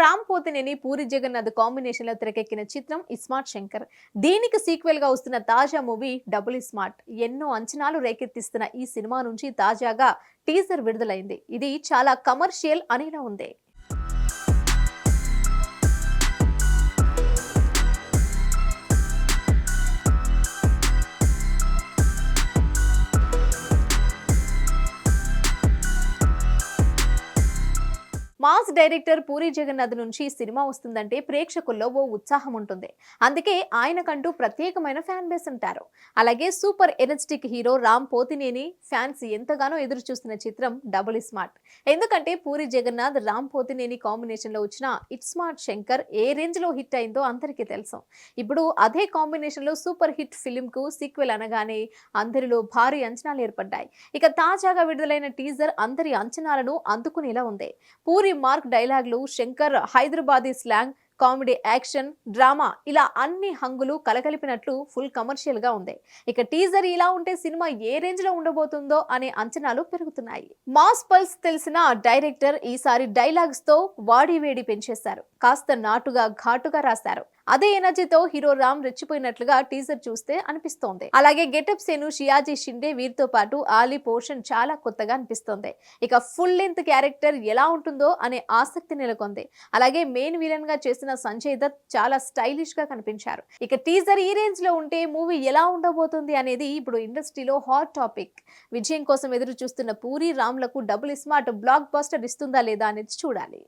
రామ్ పోతినేని పూరి జగన్నాథ్ కాంబినేషన్లో తెరకెక్కిన చిత్రం ఇస్మార్ట్ శంకర్. దీనికి సీక్వెల్గా వస్తున్న తాజా మూవీ డబుల్ స్మార్ట్. ఎన్నో అంచనాలు రేకెత్తిస్తున్న ఈ సినిమా నుంచి తాజాగా టీజర్ విడుదలైంది. ఇది చాలా కమర్షియల్ అనిలా ఉంది. మాస్ డైరెక్టర్ పూరి జగన్నాథ్ నుంచి సినిమా వస్తుందంటే ప్రేక్షకుల్లో ఓ ఉత్సాహం ఉంటుంది. అందుకే ఆయనకంటూ ప్రత్యేకమైన ఫ్యాన్ బేస్ ఉంటారు. అలాగే super energetic hero Ram Pothineni fans ఎంతగానో ఎదురు చూస్తున్న చిత్రం డబుల్ స్మార్ట్. ఎందుకంటే పూరి జగన్నాథ్ రామ్ పోతినేని కాంబినేషన్లో వచ్చిన ఇట్ స్మార్ట్ శంకర్ ఏ రేంజ్లో హిట్ అయిందో అందరికీ తెలుసు. ఇప్పుడు అదే కాంబినేషన్లో సూపర్ హిట్ ఫిలిం కు సీక్వెల్ అనగానే అందరిలో భారీ అంచనాలు ఏర్పడ్డాయి. ఇక తాజాగా విడుదలైన టీజర్ అందరి అంచనాలను అందుకునేలా ఉంది. Puri mark డైలాగ్లు Shankar Hyderabadi slang comedy action drama ఇలా అన్ని హంగులు కలకలిపినట్లు ఫుల్ కమర్షియల్గా ఉంది. ఇక టీజర్ ఇలా ఉంటే సినిమా ఏ రేంజ్లో ఉండబోతుందో అనే అంచనాలు పెరుగుతున్నాయి. మాస్ పల్స్ తెలిసిన డైరెక్టర్ ఈసారి డైలాగ్స్తో వాడి వేడి పెంచేశారు. కాస్త నాటుగా ఘాటుగా రాశారు. అదే ఎనర్జీతో హీరో రామ్ రెచ్చిపోయినట్లుగా టీజర్ చూస్తే అనిపిస్తోంది. అలాగే గెటప్ సేను షియాజీ షిండే వీరితో పాటు ఆలీ పోర్షన్ చాలా కొత్తగా అనిపిస్తోంది. ఇక ఫుల్ లెంత్ క్యారెక్టర్ ఎలా ఉంటుందో అనే ఆసక్తి నెలకొంది. అలాగే మెయిన్ విలన్గా చేసిన సంజయ్ దత్ చాలా స్టైలిష్గా కనిపించారు. ఇక టీజర్ ఈ రేంజ్లో ఉంటే మూవీ ఎలా ఉండబోతుంది అనేది ఇప్పుడు ఇండస్ట్రీలో హాట్ టాపిక్. విజయం కోసం ఎదురు చూస్తున్న పూరి రామ్లకు డబుల్ స్మార్ట్ బ్లాక్ బస్టర్ ఇస్తుందా లేదా అనేది చూడాలి.